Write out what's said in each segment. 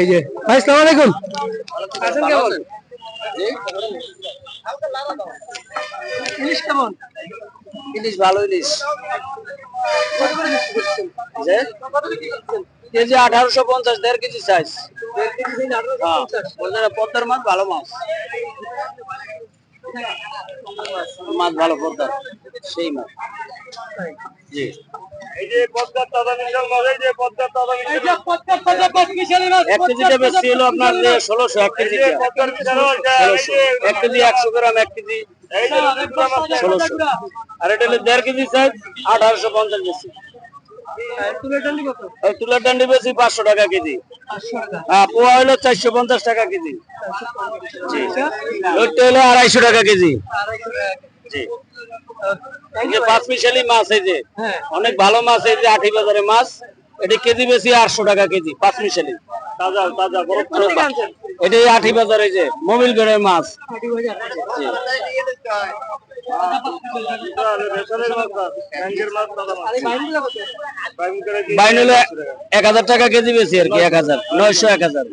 এই যে ভাই সালাম আলাইকুম। আছেন কেমন? ইলিশ কেমন? ইলিশ ভালো ইলিশ? কেজি আঠারোশো পঞ্চাশ দেড় কেজি সাইজ পঞ্চাশ। পদ্মার মাছ ভালো মাছ। মাছ ভালো পদ্মার সেই মাছ। জি। এই যে পদ্মার পদ্মিশালী মাছ, এক কেজিটা বেশি হলো আপনার যে ষোলোশো এক কেজি এক কেজি একশো গ্রাম এক কেজি। ষোলোশো। আর এটা হলো দেড় কেজি সাইজ আঠারোশো পঞ্চাশ বেশি। আর তুলের ডান্ডি বেশি পাঁচশো টাকা কেজি। হ্যাঁ পোয়া হলো চারশো পঞ্চাশ টাকা কেজি। ওইটা হলো আড়াইশো টাকা কেজি। জি। এই যে। পাঁচ মিশালি মাছ এই যে। হ্যাঁ। অনেক ভালো মাছ এই যে আঠি বাজারে মাছ। এটা কেজি বেশি আটশো টাকা কেজি পাঁচ মিশালি তাজা তাজা আঠি বাজারে যে মোবিল গড়ের মাছ। বাইন হলো এক হাজার টাকা কেজি বেশি আর কি, এক হাজার, নয়শো এক হাজার।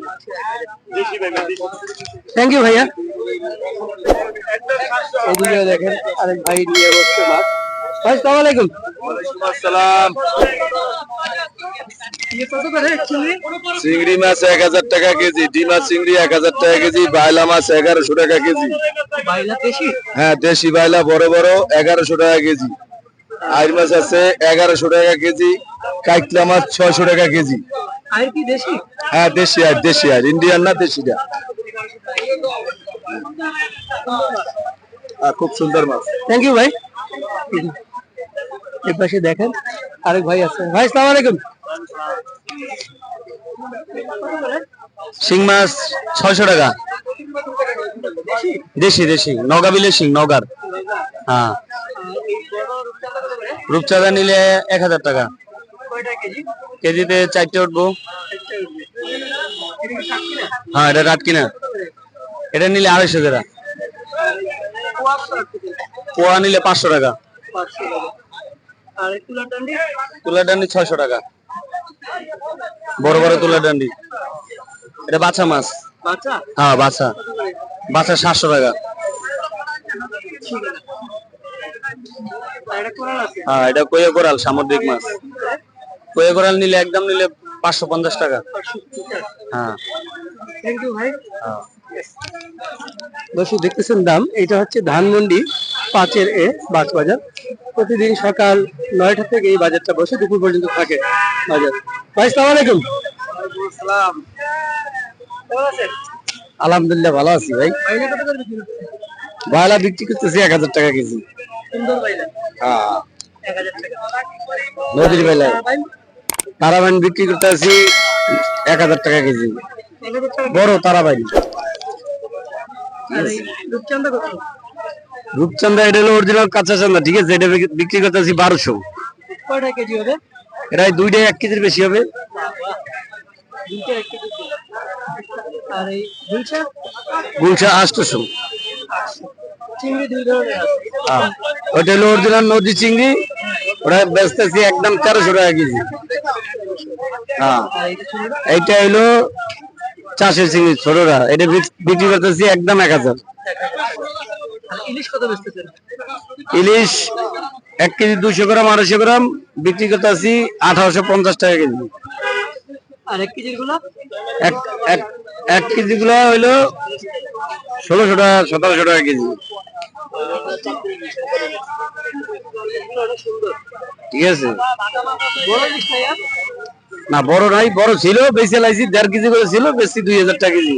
থ্যাংক ইউ ভাইয়া। দেখেন, আরেক ভাই নিয়ে বসছে মাছ। আলাইকুম। আসসালাম। চিংড়ি মাছ এক হাজার টাকা কেজি ডিমা চিংড়ি এক হাজার টাকা কেজি বাইলা মাছ এগারোশো টাকা কেজি। হ্যাঁ দেশি বাইলা বড় বড় এগারোশো টাকা কেজি। আইর মাছ আছে এগারোশো টাকা কেজি কাইকলা মাছ ছয়শো টাকা কেজি। আর কি দেশি? হ্যাঁ দেশি আর দেশি আর ইন্ডিয়ান না দেশিটা। হ্যাঁ, খুব সুন্দর মাছ। থ্যাংক ইউ ভাই। এর দেখেন আরেক ভাই আছে। ভাই সালাম আলাইকুম। শিং মাছ ছয়শো টাকা। দেশি দেশি নগা বিলে শিং, নগার। হ্যাঁ। রূপচাঁদা নিলে এক হাজার টাকা। কেজি কেজিতে চারটে উঠবো। হ্যাঁ এটা রাত কিনা। এটা নিলে আড়াইশো টাকা। পোয়া নিলে পাঁচশো টাকা। তুলার ডান্ডি? ছয়শো টাকা। বড় বড় তুলার ডান্ডি। এটা বাছা মাছ। হ্যাঁ বাছা। বাছা সাতশো টাকা। হ্যাঁ এটা কয়ে কোরাল সামুদ্রিক মাছ। কয়ে কোরাল নিলে একদম নিলে পাঁচশো পঞ্চাশ টাকা। হ্যাঁ। থ্যাংক ইউ ভাই। দর্শক দেখতেছেন দাম। এটা হচ্ছে ধানমন্ডি পাঁচের এ বাস বাজার প্রতিদিন সকাল নয়টা থেকে এই বাজারটা বসে দুপুর পর্যন্ত থাকে বাজার। ভাই সালাম আলাইকুম। আলহামদুলিল্লাহ ভালো আছি ভাই। করে বিক্রি বয়লা বিক্রি করতেছি এক হাজার টাকা কেজি। হ্যাঁ। নদীর বেলায় তারাবাইন বিক্রি করতেছি এক হাজার টাকা কেজি। বড় তারাবাইন। কত? রূপচান্দা এটা হলো অরিজিনাল কাঁচা চান্দা ঠিক আছে? এটা বিক্রি- করতেছি বারোশো। কয়টা কেজি হবে? এটা দুইটাই এক কেজির বেশি হবে। আর এই গুলশা? চিংড়ি দুই ধরনের ওটা হলো অরিজিনাল নদী চিংড়ি। ওটা বেচতেছি একদম তেরোশো টাকা কেজি। হ্যাঁ এইটা হলো চাষের চিংড়ি ছোটরা এটা বিক্রি করতেছি একদম এক হাজার। ইলিশ এক কেজি দুশো গ্রাম আড়াইশো গ্রাম বিক্রি করতেছি আঠারোশো পঞ্চাশ টাকা কেজি। আর এক কেজিরগুলো? এক কেজি গুলো হইল ষোলোশো টাকা সতেরোশো টাকা কেজি। ঠিক আছে বড় ইলিশ নাই আর না বড় নাই বড় ছিল বেশি লাইছি দেড় কেজি করে ছিল বেশি দুই হাজার টাকা কেজি।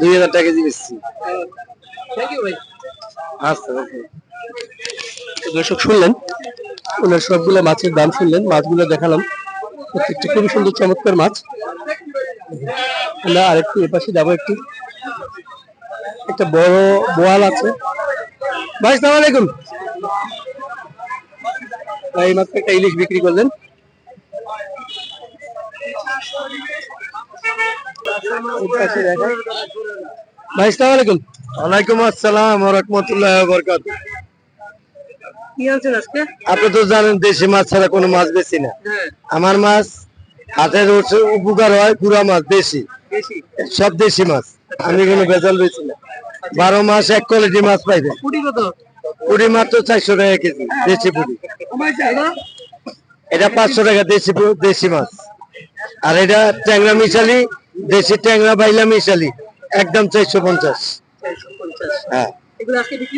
দুই হাজার টাকা কেজি বেশি আচ্ছা ওকে। দর্শক শুনলেন? ওনার সবগুলো মাছের দাম শুনলেন মাছগুলো দেখালাম। প্রত্যেকটা খুবই সুন্দর চমৎকার মাছ। আমরা আরেকটু এপাশে যাব একটু। একটা বড় বোয়াল আছে। ভাই সালাম আলাইকুম। ভাই মাত্র একটা ইলিশ বিক্রি করলেন। এপাশে দেখেন। ভাই সালাম আলাইকুম। ওয়ালাইকুম আসসালাম রহমতুল্লাহ বরকাত কি আনছেন আপনি তো জানেন দেশি মাছ ছাড়া কোনো মাছ বেশি না। হ্যাঁ। আমার মাছ হাতের উপকার হয় গুড়া মাছ দেশি। বেশি সব দেশি মাছ। আমি কোনো বেজাল বেছি না। বারো মাস এক কোয়ালিটি মাছ পাইবে পুরি মাত্র চারশো টাকা কেজি দেশি পুরি এটা পাঁচশো টাকা দেশি দেশি মাছ। আর এটা ট্যাংরা মিশালি দেশি ট্যাংরা বাইলা মিশালি একদম চারশো পঞ্চাশ। হ্যাঁ।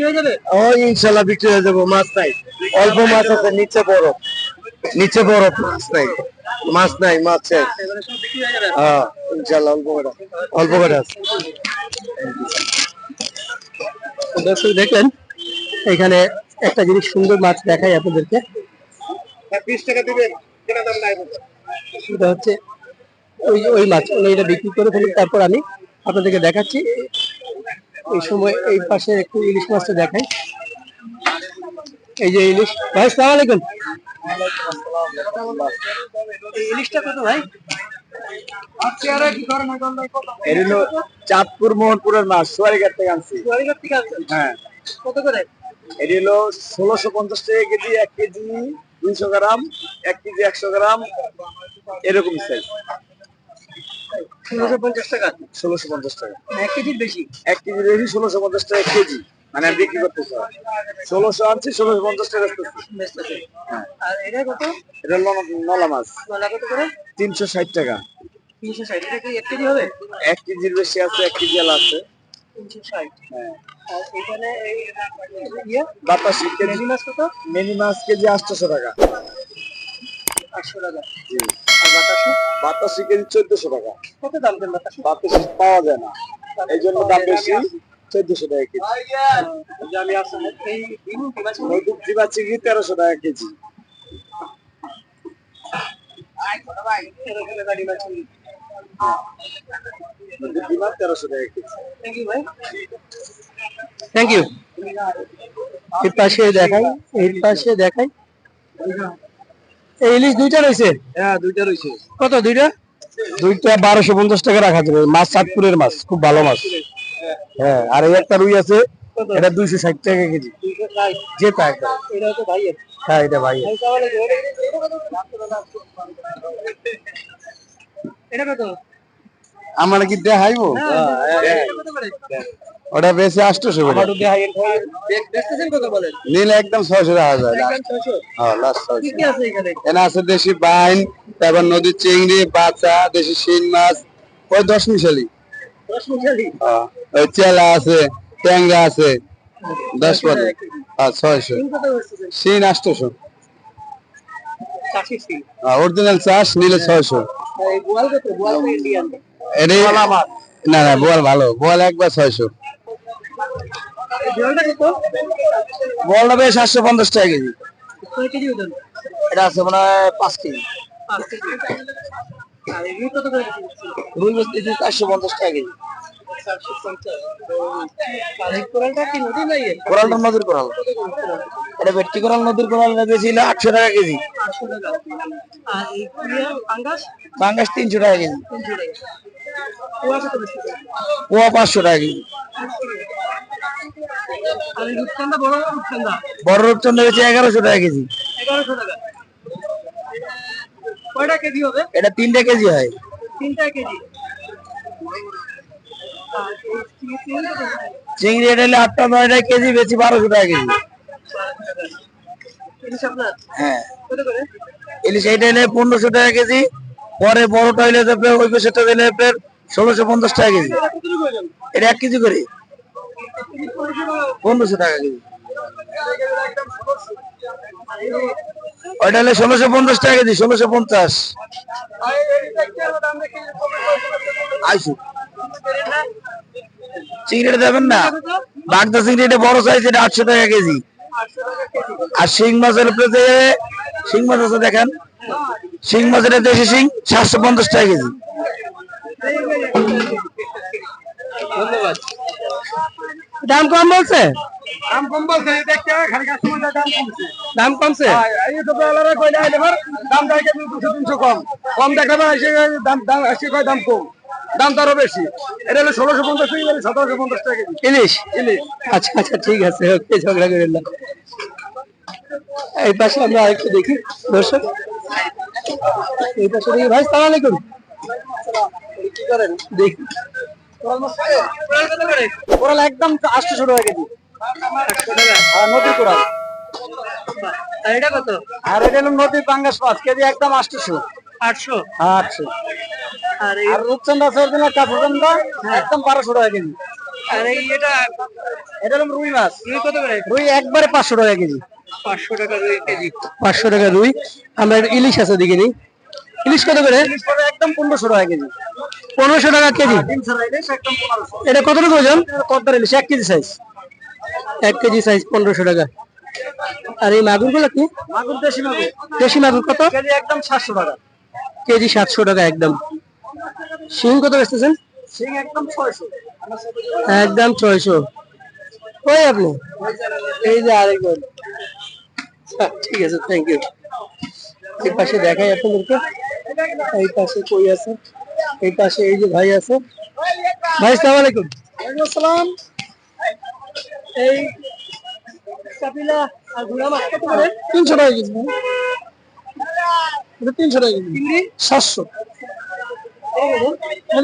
হয়ে ও ইনশাল্লাহ বিক্রি হয়ে যাব মাছ নাই। অল্প মাছ আছে নিচে বরফ নিচে বরফ মাছ নাই। মাছ নাই মাছ হয়ে হ্যাঁ ইনশাল্লাহ অল্প করে। অল্প করে আছে। দর্শক দেখলেন? এখানে একটা জিনিস সুন্দর মাছ দেখাই আপনাদেরকে। বিশ টাকা দিবেন হচ্ছে ওই ওই মাছ উনি এটা বিক্রি করে ফেলুন তারপর আমি আপনাদেরকে দেখাচ্ছি। এই সময় এই পাশে একটু ইলিশ মাছটা দেখাই। এই যে ইলিশ ভাই সালাম আলাইকুম। ইলিশটা কত ভাই? চাঁদপুর মোহনপুরের মাছ সোয়ারিঘাট থেকে আনছি। থেকে? হ্যাঁ। কত করে? এটি হলো ষোলোশো পঞ্চাশ টাকা কেজি এক কেজি দুইশো গ্রাম এক কেজি একশো গ্রাম এরকম সাইজ ষোলোশো পঞ্চাশ টাকা ষোলোশো পঞ্চাশ টাকা। এক কেজির বেশি। এক কেজি বেশি ষোলোশো পঞ্চাশ টাকা কেজি মানে আমি বিক্রি করতেছি। ষোলোশো আনছি ষোলোশো পঞ্চাশ টাকা। বেচতেছে। আর এটা কত? এটা নলা মাছ নলা কত করে? তিনশো ষাট টাকা। তিনশো ষাট। এটা কি এক কেজি হবে? এক কেজির বেশি আছে এক কেজি আলা আছে। তিনশো ষাট। হ্যাঁ। আর এখানে ইয়ে? বাতাসি কেজি। কেজি মাছ কত? মিনি মাছ কেজি আটশোশো টাকা। আটশো টাকা। জি। বাতাসি? বাতাসি কেজি চোদ্দশো টাকা। কত দাম দেন বাতাসি? বাতাসি পাওয়া যায় না। এই জন্য দাম বেশি চোদ্দশো টাকা কেজি। তেরোশো টাকা কেজি। তেরোশো টাকা কেজি। থ্যাংক ইউ এর পাশে দেখাই এর পাশে দেখাই। এই ইলিশ দুইটা রয়েছে? হ্যাঁ দুইটা রয়েছে। কত দুইটা? দুইটা বারোশো পঞ্চাশ টাকা রাখা যাবে। মাছ চাঁদপুরের মাছ খুব ভালো মাছ। হ্যাঁ আর এই একটা রুই আছে এটা দুইশো ষাট টাকা কেজি। হচ্ছে ভাইয়ের। হ্যাঁ এটা ভাই ভাই এটা কত? আমার কি দেখাইবো? হ্যাঁ, করে? ওটা বেশি নিলে একদম ছয়শো টাকা হ্যাঁ এখানে? আছে দেশি বাইন তারপর নদীর চিংড়ি বাচ্চা দেশি শিং মাছ ওই দশ মিশালি। ওই চেলা আছে ট্যাংরা আছে দশ আর ছয়শো। শিং আটশোশো। অরিজিনাল চাষ নিলে ছয়শো। না না বল ভালো। বল একবার ছয়শো। কত বেশ সাতশো পঞ্চাশ টাকা কেজি। এটা আছে মনে হয় পাঁচ কেজি? রুই মাছ চারশো পঞ্চাশ টাকা কেজি। পঞ্চাশ কোরালটা নদীর কোরাল? এটা ভেটকি কোরাল নদীর কোরাল বেশি আটশো টাকা কেজি। পাঙ্গাস? তিনশো টাকা কেজি। বেশি পোয়া পাঁচশো টাকা কেজি। বড় রূপচান্দা? হচ্ছে এগারোশো টাকা কেজি। এটা তিনটা কেজি হয়। চিংড়ি এটা হলে আটটা নয়টা কেজি বেশি বারোশো টাকা কেজি। হ্যাঁ। ইলিশ এইটা হলে পনেরোশো টাকা কেজি পরে বড়টা হলে ওই পেশাটা আপনার ষোলোশো পঞ্চাশ টাকা কেজি। এটা এক কেজি করে? পনেরোশো টাকা কেজি। ওইটা হলে ষোলোশো পঞ্চাশ টাকা কেজি, ষোলোশো পঞ্চাশ। চিংড়িটা দেবেন না? বাগদা চিংড়ি এটা বড় সাইজ এটা আটশো টাকা কেজি। আর শিং মাছের যে শিং মাছ আছে দেখেন। শিং মাছের দেশি শিং, সাতশো পঞ্চাশ টাকা কেজি। ধন্যবাদ। দাম কম বলছে? দাম কম বলছে দেখতে খালি কাস্টমার দাম কমছে। দাম কমছে? এই তো বেলারে কই না এবার দাম দেয় কেন 200 300 কম। কম দেখাবে এসে দাম দাম এসে কয় দাম কম। দাম তো আরও বেশি। এটা হলো 1650 টাকা এটা 1750 টাকা কেজি। ইলিশ? ইলিশ। আচ্ছা আচ্ছা ঠিক আছে ওকে ঝগড়া করেন না। এই পাশে আমরা আরেকটু দেখি দর্শক। এই পাশে দেখি ভাই সালাম আলাইকুম। কি করেন? দেখি। কোরাল একদম আটশো টাকা কেজি আটশো টাকা আর নদীর কোরাল আর এটা কত? আর এটা হলো নদীর পাঙ্গাস মাছ কেজি একদম আটশো আটশো? আটশো। আর রূপচন্দা সরদিনা কাপুচন্দা একদম বারোশো টাকা কেজি আর এই এটা এটা হলো রুই মাছ। রুই কত করে? রুই একবারে পাঁচশো টাকা কেজি। পাঁচশো টাকা রুই কেজি। পাঁচশো টাকা রুই। আমরা ইলিশ আছে দিকে নিই। ইলিশ কত করে? ইলিশ একদম পনেরোশো টাকা কেজি। পনেরোশো টাকা কেজি। পনেরোশো। এটা কত টাকা ওজন? কদ্দার ইলিশ এক কেজি সাইজ এক কেজি সাইজ পনেরোশো টাকা। আর এই মাগুরগুলো কি দেশি মাগুর কত? একদম সাতশো টাকা। কেজি সাতশো টাকা একদম। শিং কত বেচতেছেন? একদম ছয়শো। ওই আপনি। এই যে আরেকজন। আচ্ছা, ঠিক আছে থ্যাংক ইউ এই পাশে দেখাই আপনাদেরকে। এই পাশে কই আছে? এই পাশে এই যে ভাই আছে। ভাই সালাম আলাইকুম। আসসালাম। এই কাপিলা আর গুড়া মাছ কত করে? তিনশো টাকা কেজি এটা তিনশো টাকা কেজি। চিংড়ি সাতশো।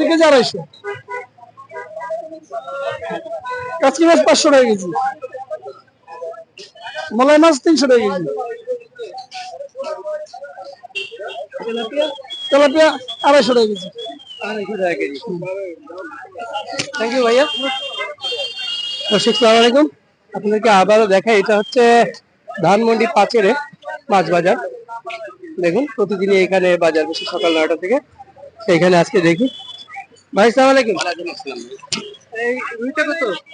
কেজি আড়াইশো। কাচকি মাছ পাঁচশো টাকা কেজি। মলাই মাছ তিনশো টাকা কেজি। তেলাপিয়া আড়াইশো টাকা কেজি। আড়াইশো টাকা কেজি থ্যাংক ইউ ভাইয়া। দর্শক সালাম আলাইকুম। আপনাদেরকে আবারও দেখা এটা হচ্ছে ধানমন্ডি পাঁচেরে মাছ বাজার দেখুন প্রতিদিনই এখানে বাজার বসে সকাল নয়টা থেকে। এখানে আজকে দেখি। ভাই সালাম আলাইকুম।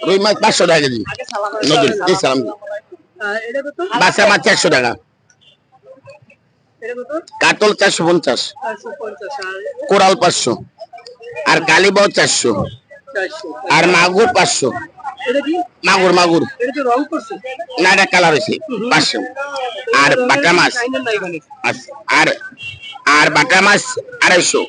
রুই মাছ পাঁচশো টাকা কেজি। এই সালাম বাসা মাছ চারশো টাকা। কাতল চারশো পঞ্চাশ। কোরাল পাঁচশো। আর কালীবাউ চারশো। চারশো আর মাগুর পাঁচশো। মাগুর মাগুর। না এটা কালার হয়েছে। পাঁচশো। আর বাটা মাছ। এখানে আর আর বাটা মাছ আড়াইশো।